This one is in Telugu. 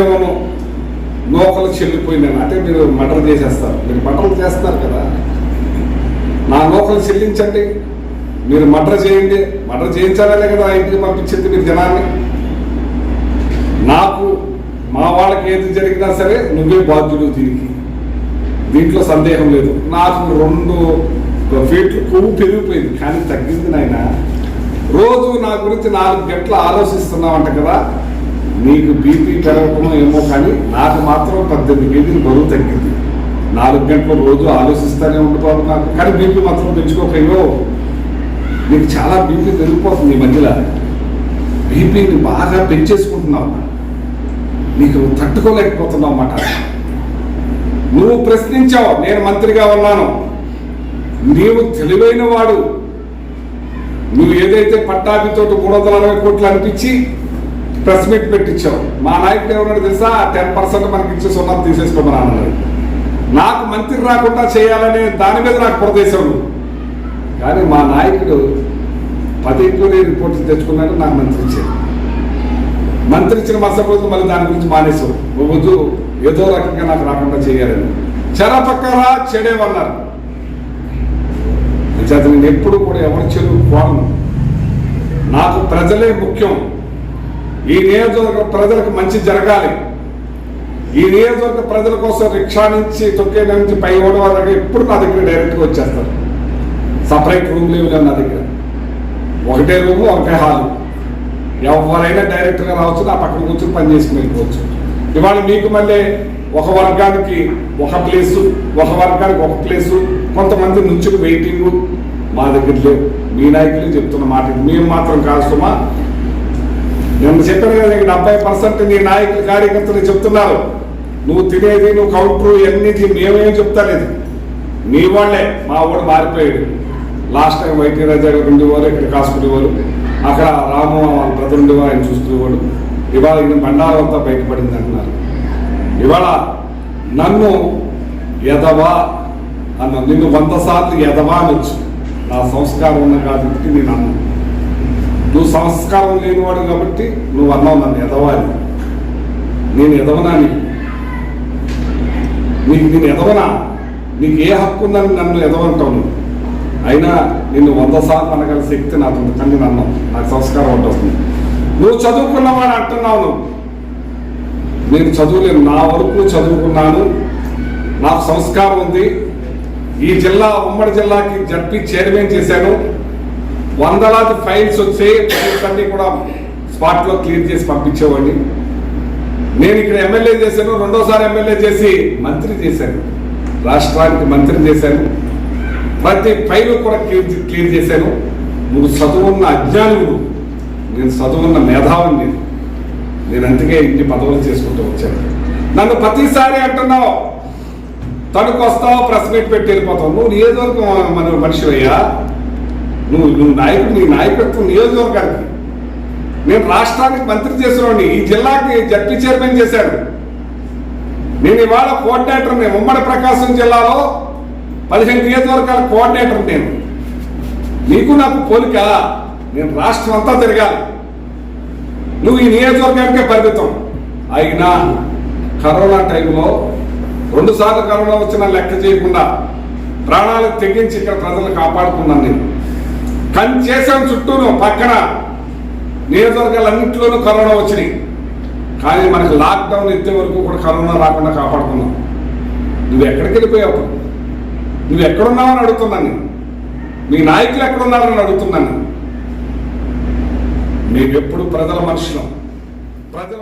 ఏమో నోకలు చెల్లిపోయినాను అంటే మీరు మటర్ చేసేస్తారు. మీరు మటర్లు చేస్తారు కదా. నా నోకలు చెల్లించండి. మీరు మటర్ చేయండి. మటర్ చేయించాలనే కదా ఇంటికి పంపించింది మీరు జనాన్ని. నాకు మా వాళ్ళకి ఏది జరిగినా సరే నువ్వే బాధ్యుడు దీనికి. దీంట్లో సందేహం లేదు. నాకు రెండు ఫీట్లు కొవ్వు పెరిగిపోయింది. కానీ తగ్గింది నాయన. రోజు నా గురించి నాలుగు గంటలు ఆలోచిస్తున్నావంట కదా. నీకు బీపీ పెరగటమో ఏమో కానీ నాకు మాత్రం పద్దెనిమిది కేజీలు బరువు తగ్గింది. నాలుగు గంటల రోజు ఆలోచిస్తానే ఉండిపోవాలి నాకు. కానీ బీపీ మాత్రం పెంచుకోకయ్యో. నీకు చాలా బీపీ పెరిగిపోతుంది ఈ మధ్యలో. బీపీని బాగా పెంచేసుకుంటున్నావు. నీకు తట్టుకోలేకపోతున్నావు అన్నమాట. నువ్వు ప్రశ్నించావు నేను మంత్రిగా ఉన్నాను. నీవు తెలివైన వాడు. నువ్వు ఏదైతే పట్టాభితో మూడు వందల అరవై కోట్లు అనిపించి ప్రెస్ మీట్ పెట్టించాం. మా నాయకుడు ఏమన్నాడు తెలుసా? టెన్ పర్సెంట్ మనకి ఇచ్చే సున్నా తీసేసుకోమని అన్నాడు. నాకు మంత్రి రాకుండా చేయాలనే దాని మీద నాకు ప్రదేశం కానీ మా నాయకుడు పది నేను రిపోర్ట్ తెచ్చుకున్నాడు నాకు మంత్రి ఇచ్చాడు. మంత్రి ఇచ్చిన మరుసటి రోజు మళ్ళీ దాని గురించి మానేశావు వద్దు ఏదో రకంగా నాకు రాకుండా చేయాలని. చెరపక్కరా చెడేవన్నారు. చేత నేను ఎప్పుడు కూడా ఎవరి చెరువు కోరను. నాకు ప్రజలే ముఖ్యం. ఈ నియోజకవర్గ ప్రజలకు మంచి జరగాలి. ఈ నియోజకవర్గ ప్రజల కోసం రిక్షా నుంచి తొక్కే నుంచి పై ఓడవ వరకు ఎప్పుడు నా దగ్గర డైరెక్ట్గా వచ్చేస్తారు. సపరేట్ రూమ్ లేవు లేవు నా దగ్గర. ఒకటే రూము ఒకటే హాలు. ఎవరైనా డైరెక్ట్గా రావచ్చు నా పక్కన కూర్చొని పని చేసుకుని వెళ్ళిపోవచ్చు. ఇవాళ మీకు మళ్ళీ ఒక వర్గానికి ఒక ప్లేసు ఒక వర్గానికి ఒక ప్లేసు కొంతమంది నుంచి వెయిటింగ్ మా దగ్గర లేవు. మీ నాయకులు చెప్తున్న మాట మేము మాత్రం కాదు సుమా నేను చెప్పాను కదా నీకు డెబ్బై పర్సెంట్ నీ నాయకులు కార్యకర్తలు చెప్తున్నారు. నువ్వు తినేది నువ్వు కౌంటర్ ఇవన్నీ మేమేం చెప్తాలేదు. నీ వాళ్ళే మా వాడు మారిపోయాడు. లాస్ట్ టైం వైటీ రాజా గారు ఉండేవారు ఇక్కడ కాసుకునేవారు అక్కడ రాము వాళ్ళ బ్రదర్ ఉండేవారు ఆయన చూసుకునేవాడు ఇవాళ ఈయన బండారం అంతా బయటపడింది అంటున్నారు. ఇవాళ నన్ను ఎదవా అన్న నిన్ను వంద సార్లు ఎదవా అనొచ్చు. నా సంస్కారం ఉన్న కాదు నేను అన్నాను నువ్వు సంస్కారం లేనివాడు కాబట్టి నువ్వు అన్నావు నన్ను ఎదవాలి. నేను ఎదవనా నీకు నీకు నేను ఎదవనా? నీకు ఏ హక్కు ఉందని నన్ను ఎదవంటావు నువ్వు? అయినా నిన్ను వంద సార్లు అనగల శక్తి నాకు ఉంది. కానీ నేను అన్నావు నాకు సంస్కారం ఉంటుంది నువ్వు చదువుకున్నవాడు అంటున్నావు నువ్వు. నేను చదువులేను. నా వరకు చదువుకున్నాను. నాకు సంస్కారం ఉంది. ఈ జిల్లా ఉమ్మడి జిల్లాకి జడ్పీ చైర్మన్ చేశాను. వందలాది ఫైల్స్ వచ్చాయి ఫైల్స్ అన్ని కూడా స్పాట్లో క్లియర్ చేసి పంపించేవాడిని. నేను ఇక్కడ ఎమ్మెల్యే చేశాను రెండోసారి ఎమ్మెల్యే చేసి మంత్రి చేశాను. రాష్ట్రానికి మంత్రి చేశాను. ప్రతి ఫైల్ కూడా క్లియర్ క్లియర్ చేశాను. నువ్వు చదువున్న అజ్ఞానుడు. నేను చదువున్న మేధావుని నేను. నేను అందుకే ఇన్ని పదవులు చేసుకుంటూ వచ్చాను. నన్ను ప్రతిసారి అంటున్నావు తణుకు వస్తావు ప్రెస్ మీట్ పెట్టి వెళ్ళిపోతావు. నువ్వు ఏదో మన మనిషివయ్యా నువ్వు నువ్వు నాయకుడు నీ నాయకత్వం నియోజకవర్గానికి. నేను రాష్ట్రానికి మంత్రి చేసేవాడిని ఈ జిల్లాకి జడ్పీ చైర్మన్ చేశాను నేను ఇవాళ కోఆర్డినేటర్ నేను ఉమ్మడి ప్రకాశం జిల్లాలో పదిహేను నియోజకవర్గాల కోఆర్డినేటర్ నేను. నీకు నాకు పోలిక నేను రాష్ట్రం అంతా తిరగాలి. నువ్వు ఈ నియోజకవర్గానికే పరిమితం. అయినా కరోనా టైంలో రెండుసార్లు కరోనా వచ్చినా లెక్క చేయకుండా ప్రాణాలకు తెగించి ఇక్కడ ప్రజలను కాపాడుకున్నాను నేను. కానీ చేసాం చుట్టూను పక్కన. నియోజకవర్గాలన్నింటిలోనూ కరోనా వచ్చినాయి. కానీ మనకి లాక్డౌన్ ఎత్తే వరకు కూడా కరోనా రాకుండా కాపాడుకున్నాం. నువ్వు ఎక్కడికి వెళ్ళిపోయావు? నువ్వు ఎక్కడున్నావని అడుగుతున్నాను మీ నాయకులు ఎక్కడున్నారని అడుగుతున్నాను నేను. మేము ఎప్పుడు ప్రజల మనుషులం. ప్రజల